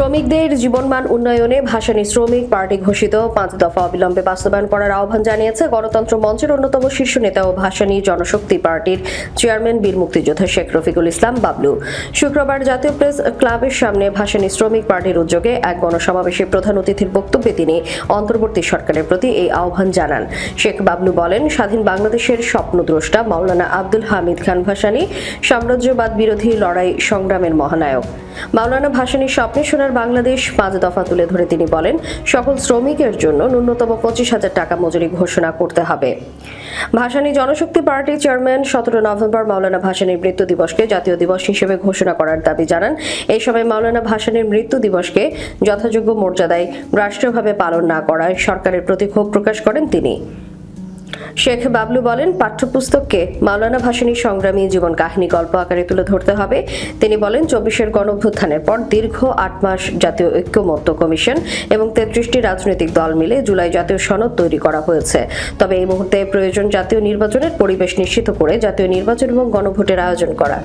শ্রমিকদের জীবনমান উন্নয়নে ভাসানী শ্রমিক পার্টি ঘোষিত। পাঁচ দফা অবিলম্বে বাস্তবায়ন করার আহ্বান জানিয়েছে গণতন্ত্র মঞ্চের অন্যতম শীর্ষ নেতা ও ভাসানী জনশক্তি পার্টির চেয়ারম্যান বীর মুক্তিযোদ্ধা শেখ রফিকুল ইসলাম বাবলু। শুক্রবার জাতীয় প্রেস ক্লাবের সামনে ভাসানী শ্রমিক পার্টির উদ্যোগে এক গণসমাবেশে প্রধান অতিথির বক্তব্যে তিনি অন্তর্বর্তী সরকারের প্রতি এই আহ্বান জানান। শেখ বাবলু বলেন, স্বাধীন বাংলাদেশের স্বপ্নদ্রষ্টা মাওলানা আব্দুল হামিদ খান ভাসানী, সাম্রাজ্যবাদ বিরোধী লড়াই সংগ্রামের মহানায়ক। মাওলানা ভাসানীর স্বপ্নে সোনার বাংলাদেশ পাঁচ দফা তুলে ধরে তিনি বলেন, সকল শ্রমিকের জন্য ন্যূনতম পঁচিশ হাজার টাকা মজুরি ঘোষণা করতে হবে। ভাসানী জনশক্তি পার্টির চেয়ারম্যান সতেরো নভেম্বর মাওলানা ভাসানীর মৃত্যু দিবসকে জাতীয় দিবস হিসেবে ঘোষণা করার দাবি জানান। এই সময় মাওলানা ভাসানীর মৃত্যু দিবসকে যথাযোগ্য মর্যাদায় রাষ্ট্রীয়ভাবে পালন না করায় সরকারের প্রতি ক্ষোভ প্রকাশ করেন তিনি। শেখ বাবলু বলেন, পাঠ্যপুস্তককে মাওলানা ভাসানীর সংগ্রামী জীবন কাহিনী গল্প আকারে তুলে ধরতে হবে। তিনি বলেন, চব্বিশের গণঅভ্যুত্থানের পর দীর্ঘ আট মাস জাতীয় ঐক্যমত্য কমিশন এবং তেত্রিশটি রাজনৈতিক দল মিলে জুলাই জাতীয় সনদ তৈরি করা হয়েছে। তবে এই মুহূর্তে প্রয়োজন জাতীয় নির্বাচনের পরিবেশ নিশ্চিত করে জাতীয় নির্বাচন এবং গণভোটের আয়োজন করা।